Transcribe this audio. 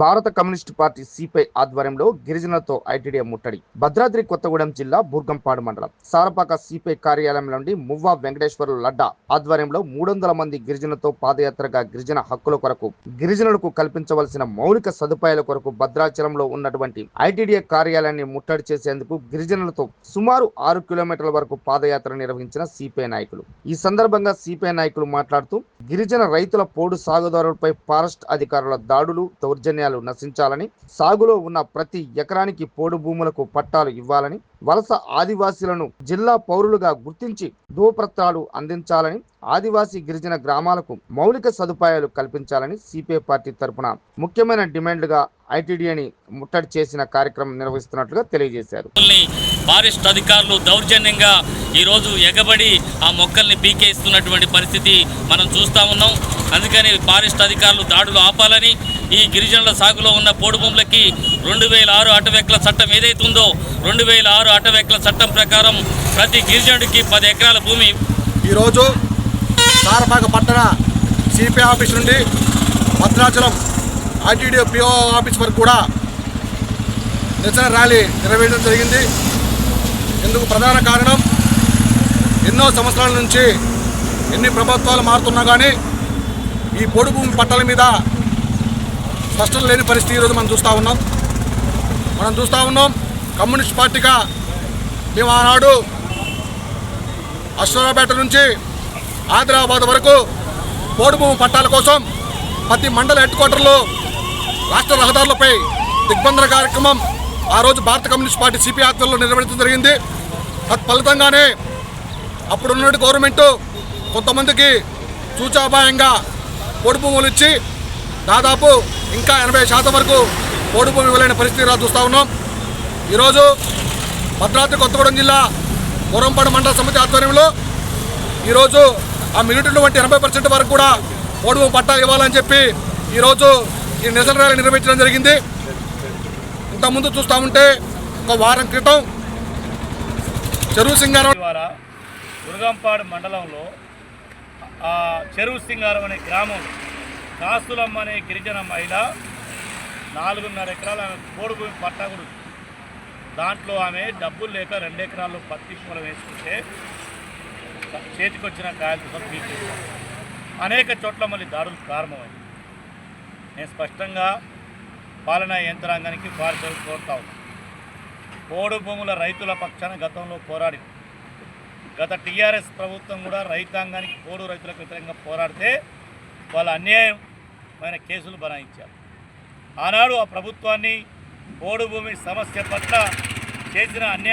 భారత communist party CPI ఆధ్వర్యంలో గిరిజనులతో ITDA ముట్టడి. భద్రాద్రి కొత్తగూడెం జిల్లా బుర్గంపాడు మండలం. సారపాక సిపిఐ కార్యాలయం నుండి మువ్వా వెంకటేశ్వర లడ్డా ఆధ్వర్యంలో మూడు వందల మంది గిరిజనులతో పాదయాత్రగా గిరిజన హక్కుల కొరకు గిరిజనులకు కల్పించవలసిన మౌలిక సదుపాయాల కొరకు భద్రాచలంలో ఉన్నటువంటి ఐటీడీఏ కార్యాలయాన్ని ముట్టడి చేసేందుకు గిరిజనులతో సుమారు ఆరు కిలోమీటర్ల వరకు పాదయాత్ర నిర్వహించిన సిపిఐ నాయకులు. ఈ సందర్భంగా సిపిఐ నాయకులు మాట్లాడుతూ గిరిజన రైతుల పోడు సాగుదారులపై ఫారెస్ట్ అధికారుల దాడులు దౌర్జన్యాలు నశించాలని సాగులో ఉన్న ప్రతి ఎకరానికి పోడు భూములకు పట్టాలు ఇవ్వాలని వలస ఆదివాసీలను జిల్లా పౌరులుగా గుర్తించి దూపత్రాలు అందించాలని ఆదివాసీ గిరిజన గ్రామాలకు మౌలిక సదుపాయాలు కల్పించాలని సిపిఐ పార్టీ తరపున ముఖ్యమైన డిమాండ్గా ఐటీడీఏని ముట్టడి చేసిన కార్యక్రమం నిర్వహిస్తున్నట్లుగా తెలియజేశారు. ఫారెస్ట్ అధికారులు దౌర్జన్యంగా ఈరోజు ఎగబడి ఆ మొక్కల్ని పీకేస్తున్నటువంటి పరిస్థితి మనం చూస్తూ ఉన్నాం. అందుకని ఫారెస్ట్ అధికారులు దాడులు ఆపాలని ఈ గిరిజనుల సాగులో ఉన్న పోడు భూములకి రెండు వేల ఆరు అటవెక్కల చట్టం ఏదైతే ఉందో రెండు వేల ఆరు అటవెక్కల చట్టం ప్రకారం ప్రతి గిరిజనుడికి పది ఎకరాల భూమి ఈరోజు సారపాక పట్టణ సిపిఐ ఆఫీస్ నుండి భద్రాచలం ఆర్టీడీ పిఓ ఆఫీస్ వరకు కూడా నిరసన ర్యాలీ నిర్వహించడం జరిగింది. ఇందుకు ప్రధాన కారణం ఎన్నో సంవత్సరాల నుంచి ఎన్ని ప్రభుత్వాలు మారుతున్నా కానీ ఈ పొడు భూమి పట్టాల మీద స్పష్టత లేని పరిస్థితి ఈరోజు మనం చూస్తూ ఉన్నాం. మనం చూస్తూ ఉన్నాం కమ్యూనిస్ట్ పార్టీగా మేము ఆనాడు అశ్వరాపేట నుంచి ఆదిలాబాద్ వరకు పోడుభూమి పట్టాల కోసం ప్రతి మండల హెడ్ క్వార్టర్లో రాష్ట్ర రహదారులపై దిగ్బంధన కార్యక్రమం ఆ రోజు భారత కమ్యూనిస్ట్ పార్టీ సిపి ఆధ్వర్యంలో నిర్వహించడం జరిగింది. తత్ఫలితంగానే అప్పుడున్నటువంటి గవర్నమెంటు కొంతమందికి సూచాపాయంగా పోడు భూములు ఇచ్చి దాదాపు ఇంకా ఎనభై శాతం వరకు పోడు భూమి ఇవ్వలేని పరిస్థితి ఇలా చూస్తూ ఉన్నాం. ఈరోజు భద్రాద్రి కొత్తగూడెం జిల్లా పూరంపాడు మండల సమితి ఆధ్వర్యంలో ఈరోజు ఆ మిగిలినటువంటి ఎనభై పర్సెంట్ వరకు కూడా పోడు భూమి పట్టాలు ఇవ్వాలని చెప్పి ఈరోజు ఈ నిరసన ర్యాలీ నిర్వహించడం జరిగింది. ఇంతకుముందు చూస్తూ ఉంటే ఒక వారం క్రితం చెరువు సింగారం ద్వారా దుర్గంపాడు మండలంలో చెరువు సింగారం అనే గ్రామం కాస్తులమ్మ అనే గిరిజన మహిళ నాలుగున్నర ఎకరాల కోడు భూమి పట్టా కూడా దాంట్లో ఆమె డబ్బులు లేక రెండు ఎకరాల్లో పత్తి పొలం వేసుకుంటే చేతికొచ్చిన కాయలతో పీకేశారు అనేక చోట్ల మళ్ళీ దాడులు ప్రారంభమైంది నేను స్పష్టంగా పాలనా యంత్రాంగానికి పారిశ్రామిక కోరుతా ఉన్నాను కోడు భూముల రైతుల పక్షాన గతంలో పోరాడి గత టీఆర్ఎస్ ప్రభుత్వం కూడా రైతాంగానికి కోడు రైతులకు వ్యతిరేకంగా పోరాడితే వాళ్ళ అన్యాయం పైన కేసులు బనాయించారు. ఆనాడు ఆ ప్రభుత్వాన్ని ఓడుభూమి భూమి సమస్య పట్ల చేసిన అన్యాయం